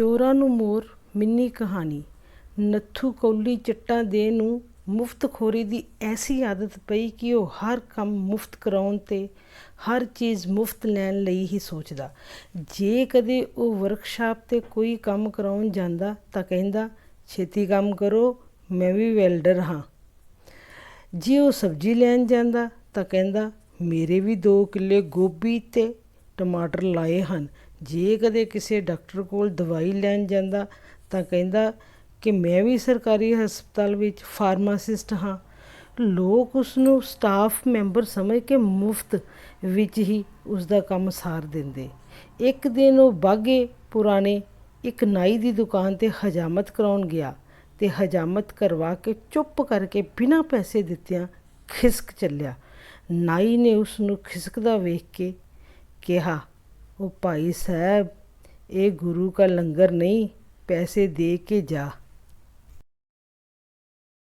ਚੋਰਾਂ ਨੂੰ ਮੋਰ, ਮਿੰਨੀ ਕਹਾਣੀ। ਨੱਥੂ ਕੌਲੀ ਚੱਟਾਂ ਦੇ ਨੂੰ ਮੁਫਤਖੋਰੀ ਦੀ ਐਸੀ ਆਦਤ ਪਈ ਕਿ ਉਹ ਹਰ ਕੰਮ ਮੁਫਤ ਕਰਾਉਣ ਤੇ ਹਰ ਚੀਜ਼ ਮੁਫਤ ਲੈਣ ਲਈ ਹੀ ਸੋਚਦਾ। ਜੇ ਕਦੇ ਉਹ ਵਰਕਸ਼ਾਪ ਤੇ ਕੋਈ ਕੰਮ ਕਰਾਉਣ ਜਾਂਦਾ ਤਾਂ ਕਹਿੰਦਾ, ਛੇਤੀ ਕੰਮ ਕਰੋ, ਮੈਂ ਵੀ ਵੈਲਡਰ ਹਾਂ। ਜੇ ਉਹ ਸਬਜ਼ੀ ਲੈਣ ਜਾਂਦਾ ਤਾਂ ਕਹਿੰਦਾ, ਮੇਰੇ ਵੀ 2 ਕਿੱਲੇ ਗੋਭੀ ਤੇ ਟਮਾਟਰ ਲਾਏ ਹਨ। ਜੇ ਕਦੇ ਕਿਸੇ ਡਾਕਟਰ ਕੋਲ ਦਵਾਈ ਲੈਣ ਜਾਂਦਾ ਤਾਂ ਕਹਿੰਦਾ ਕਿ ਮੈਂ ਵੀ ਸਰਕਾਰੀ ਹਸਪਤਾਲ ਵਿੱਚ ਫਾਰਮਾਸਿਸਟ ਹਾਂ। ਲੋਕ ਉਸ ਨੂੰ ਸਟਾਫ ਮੈਂਬਰ ਸਮਝ ਕੇ ਮੁਫਤ ਵਿੱਚ ਹੀ ਉਸ ਦਾ ਕੰਮ ਸਾਰ ਦਿੰਦੇ। ਇੱਕ ਦਿਨ ਉਹ ਬਾਗੇ ਪੁਰਾਣੇ ਇੱਕ ਨਾਈ ਦੀ ਦੁਕਾਨ ਤੇ ਹਜਾਮਤ ਕਰਾਉਣ ਗਿਆ ਤੇ ਹਜਾਮਤ ਕਰਵਾ ਕੇ ਚੁੱਪ ਕਰਕੇ ਬਿਨਾਂ ਪੈਸੇ ਦਿੱਤਿਆਂ ਖਿਸਕ ਚੱਲਿਆ। ਨਾਈ ਨੇ ਉਸ ਨੂੰ ਖਿਸਕਦਾ ਵੇਖ ਕੇ ਕਿਹਾ ਉਹ ਭਾਈ ਸਾਹਿਬ ਇਹ ਗੁਰੂ ਕਾ ਲੰਗਰ ਨਹੀਂ ਪੈਸੇ ਦੇ ਕੇ ਜਾ।